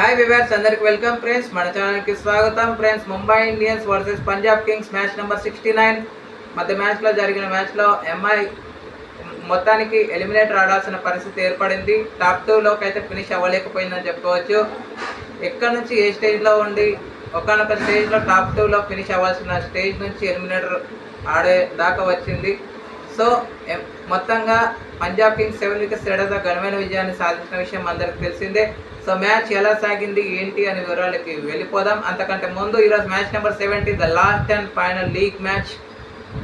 Hi viewers అందరికి welcome friends మన ఛానల్కి స్వాగతం. Friends Mumbai Indians versus Punjab Kings match number sixty nine మధ్య మ్యాచ్లో జరిగిన మ్యాచ్లో ఎంఐ మొత్తానికి ఎలిమినేటర్ ఆడాల్సిన పరిస్థితి ఏర్పడింది. టాప్ టూలోకి అయితే ఫినిష్ అవ్వలేకపోయిందని చెప్పుకోవచ్చు. ఎక్కడి నుంచి ఏ స్టేజ్లో ఉండి ఒకనొక స్టేజ్లో టాప్ టూలో ఫినిష్ అవ్వాల్సిన స్టేజ్ నుంచి ఎలిమినేటర్ ఆడే దాకా వచ్చింది. సో మొత్తంగా పంజాబ్ కింగ్స్ సెవెన్ వికెట్స్ తేడాతో ఘనమైన విజయాన్ని సాధించిన విషయం అందరికి తెలిసిందే. సో మ్యాచ్ ఎలా సాగింది ఏంటి అనే వివరాలకి వెళ్ళిపోదాం. అంతకంటే ముందు ఈరోజు match number seventy the last and final league match.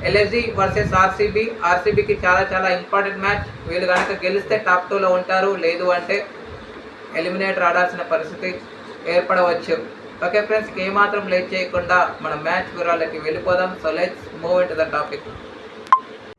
LSG versus RCB. ఆర్సీబీకి చాలా చాలా ఇంపార్టెంట్ మ్యాచ్. వీళ్ళు కనుక గెలిస్తే టాప్ టూలో ఉంటారు. లేదు అంటే ఎలిమినేటర్ ఆడాల్సిన పరిస్థితి ఏర్పడవచ్చు. ఓకే ఫ్రెండ్స్ ఏమాత్రం లేట్ చేయకుండా మన మ్యాచ్ వివరాలకి వెళ్ళిపోదాం. So let's move into the topic.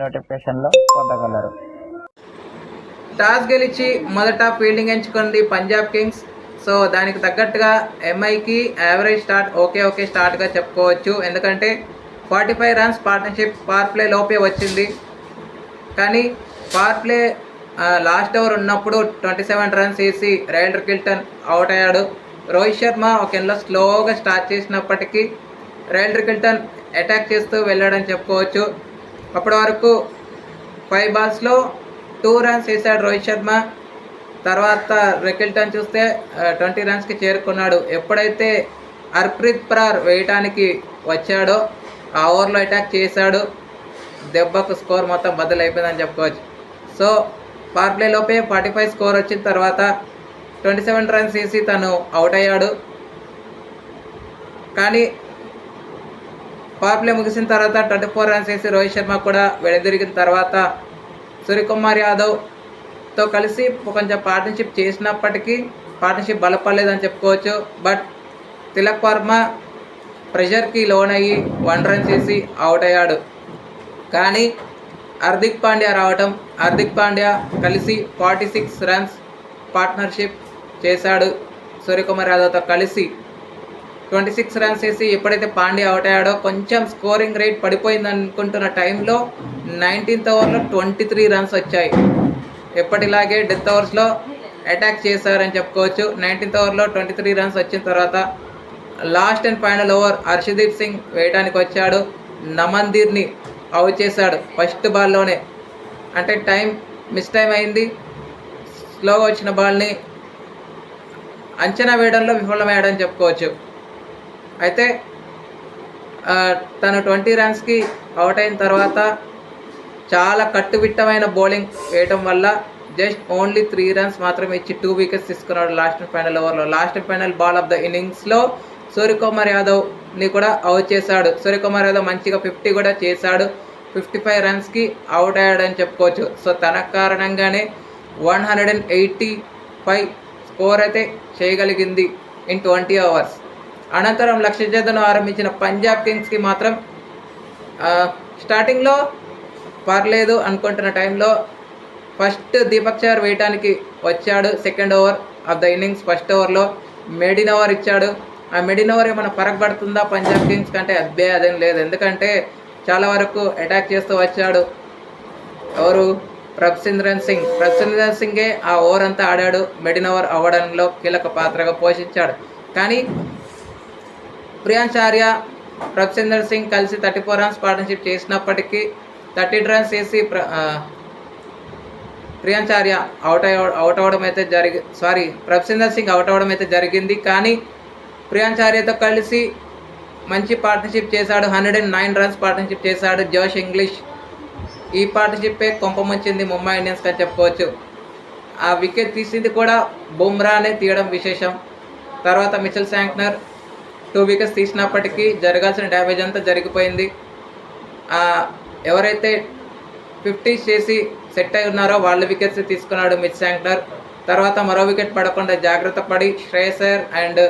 నోటిఫికేషన్లో పొందగలరు. టాస్ గెలిచి మొదట ఫీల్డింగ్ ఎంచుకుంది పంజాబ్ కింగ్స్. సో దానికి తగ్గట్టుగా ఎంఐకి యావరేజ్ స్టార్ట్ ఓకే ఓకే స్టార్ట్గా చెప్పుకోవచ్చు. ఎందుకంటే forty five runs partnership power play లోపే వచ్చింది. కానీ పవర్ ప్లే లాస్ట్ ఓవర్ ఉన్నప్పుడు ట్వంటీ సెవెన్ రన్స్ వేసి రైల్డర్ కిల్టన్ అవుట్ అయ్యాడు. రోహిత్ శర్మ ఒక ఎన్లో స్లోగా స్టార్ట్ చేసినప్పటికీ రైల్డర్ కిల్టన్ అటాక్ చేస్తూ వెళ్ళాడని చెప్పుకోవచ్చు. అప్పటి వరకు ఫైవ్ బాల్స్లో టూ రన్స్ వేశాడు రోహిత్ శర్మ. తర్వాత రెకిల్టన్ చూస్తే ట్వంటీ రన్స్కి చేరుకున్నాడు. ఎప్పుడైతే హర్ప్రీత్ ప్రార్ వేయటానికి వచ్చాడో ఆ ఓవర్లో అటాక్ చేశాడు. దెబ్బకు స్కోర్ మొత్తం బదులైపోయిందని చెప్పుకోవచ్చు. సో పవర్ ప్లేలోపే ఫార్టీ ఫైవ్ స్కోర్ వచ్చిన తర్వాత ట్వంటీ సెవెన్ రన్స్ వేసి తను అవుట్ అయ్యాడు. కానీ పవర్ ప్లే ముగిసిన తర్వాత ట్వంటీ ఫోర్ రన్స్ వేసి రోహిత్ శర్మ కూడా వెడదిరిగిన తర్వాత సూర్యకుమార్ యాదవ్తో కలిసి కొంచెం పార్ట్నర్షిప్ చేసినప్పటికీ పార్ట్నర్షిప్ బలపడలేదని చెప్పుకోవచ్చు. బట్ తిలక్ వర్మ ప్రెషర్కి లోన్ అయ్యి వన్ రన్ చేసి అవుట్ అయ్యాడు. కానీ హార్దిక్ పాండ్యా రావటం హార్దిక్ పాండ్యా కలిసి ఫార్టీ సిక్స్ రన్స్ పార్ట్నర్షిప్ చేశాడు. సూర్యకుమార్ యాదవ్తో కలిసి ట్వంటీ సిక్స్ రన్స్ వేసి ఎప్పుడైతే పాండ్యా అవుట్ అయ్యాడో కొంచెం స్కోరింగ్ రేట్ పడిపోయింది అనుకుంటున్న టైంలో నైన్టీన్త్ ఓవర్లో ట్వంటీ త్రీ రన్స్ వచ్చాయి. ఎప్పటిలాగే డెత్ ఓవర్స్లో అటాక్ చేశారని చెప్పుకోవచ్చు. నైన్టీన్త్ ఓవర్లో ట్వంటీ త్రీ రన్స్ వచ్చిన తర్వాత last and final over Harshdeep Singh వేయడానికి వచ్చాడు. నమందీర్ని అవుట్ చేశాడు ఫస్ట్ బాల్లోనే అంటే టైం మిస్ టైం అయింది. స్లోగా వచ్చిన బాల్ని అంచనా వేయడంలో విఫలమయ్యాడని చెప్పుకోవచ్చు. అయితే తను ట్వంటీ రన్స్కి అవుట్ అయిన తర్వాత చాలా కట్టుబిట్టమైన బౌలింగ్ వేయటం వల్ల జస్ట్ ఓన్లీ త్రీ రన్స్ మాత్రమే ఇచ్చి టూ వికెట్స్ తీసుకున్నాడు లాస్ట్ ఫైనల్ ఓవర్లో. Last final ball of the ఇన్నింగ్స్లో సూర్యకుమార్ యాదవ్ని కూడా అవుట్ చేశాడు. సూర్యకుమార్ యాదవ్ మంచిగా ఫిఫ్టీ కూడా చేశాడు. ఫిఫ్టీ ఫైవ్ రన్స్కి అవుట్ అయ్యాడని చెప్పుకోవచ్చు. సో తన కారణంగానే one hundred and eighty five score అయితే చేయగలిగింది ఇన్ ట్వంటీ అవర్స్. అనంతరం లక్ష్యజేతను ఆరంభించిన పంజాబ్ కింగ్స్కి మాత్రం స్టార్టింగ్లో పర్లేదు అనుకుంటున్న టైంలో ఫస్ట్ దీపక్ చార్ వేయటానికి వచ్చాడు second over of the innings first ఓవర్లో. మెడిన్ ఓవర్ ఇచ్చాడు. ఆ మెడిన్ ఓవర్ ఏమైనా ఫరక్ పడుతుందా పంజాబ్ కింగ్స్ కంటే? అబ్బే అదేం లేదు. ఎందుకంటే చాలా వరకు అటాక్ చేస్తూ వచ్చాడు ఎవరు? ప్రభసింద్రన్ సింగ్. ప్రభసింద్రన్ సింగే ఆ ఓవర్ అంతా ఆడాడు. మెడిన్ ఓవర్ అవ్వడంలో కీలక పాత్రగా పోషించాడు. కానీ ప్రియాంచార్య ప్రభసిందర్ సింగ్ కలిసి థర్టీ ఫోర్ రన్స్ పార్ట్నర్షిప్ చేసినప్పటికీ థర్టీ రన్స్ వేసి ప్ర ప్రియాంచార్య అవుట్ అవుట్ అవ్వడం అయితే జరిగి సారీ ప్రభసిందర్ సింగ్ అవుట్ అవ్వడం అయితే జరిగింది. కానీ ప్రియాంచార్యతో కలిసి మంచి పార్ట్నర్షిప్ చేశాడు. Hundred and nine runs partnership చేశాడు జోష్ ఇంగ్లీష్. ఈ పార్ట్నర్షిప్పే కొంపముంచింది ముంబై ఇండియన్స్ అని చెప్పుకోవచ్చు ఆ వికెట్ తీసింది కూడా బుమ్రానే తీయడం విశేషం. తర్వాత మిచెల్ శాంక్నర్ టూ వికెట్స్ తీసినప్పటికీ జరగాల్సిన డ్యామేజ్ అంతా జరిగిపోయింది. ఎవరైతే ఫిఫ్టీ చేసి సెట్ అయి ఉన్నారో వాళ్ళ వికెట్స్ తీసుకున్నాడు మిత్ శాంక్నర్ తర్వాత మరో వికెట్ పడకుండా జాగ్రత్త పడి శ్రేయసర్ అండ్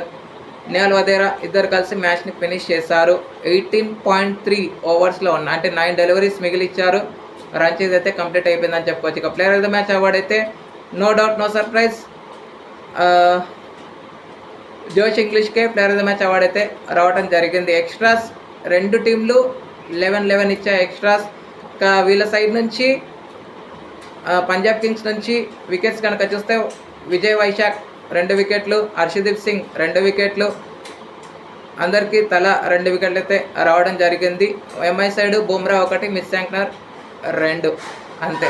నేల్ వదేరా ఇద్దరు కలిసి మ్యాచ్ని ఫినిష్ చేశారు. ఎయిటీన్ పాయింట్ త్రీ ఓవర్స్లో ఉన్న అంటే నైన్ డెలివరీస్ మిగిలిచ్చారు. రన్ చేసి అయితే కంప్లీట్ అయిపోయిందని చెప్పుకోవచ్చు. ఇక player of the match award అయితే no doubt no surprise. Josh ఇంగ్లీష్కే player of the match award అయితే రావడం జరిగింది. ఎక్స్ట్రాస్ రెండు టీంలు లెవెన్ లెవెన్ ఇచ్చాయి ఎక్స్ట్రాస్. ఇంకా వీళ్ళ సైడ్ నుంచి పంజాబ్ కింగ్స్ నుంచి వికెట్స్ కనుక చూస్తే విజయ్ వైశాఖ్ రెండు వికెట్లు హర్షదీప్ సింగ్ రెండు వికెట్లు. అందరికీ తల రెండు వికెట్లు అయితే రావడం జరిగింది. ఎంఐ సైడ్ బుమ్రా ఒకటి మిస్ శాంక్నర్ రెండు. అంతే.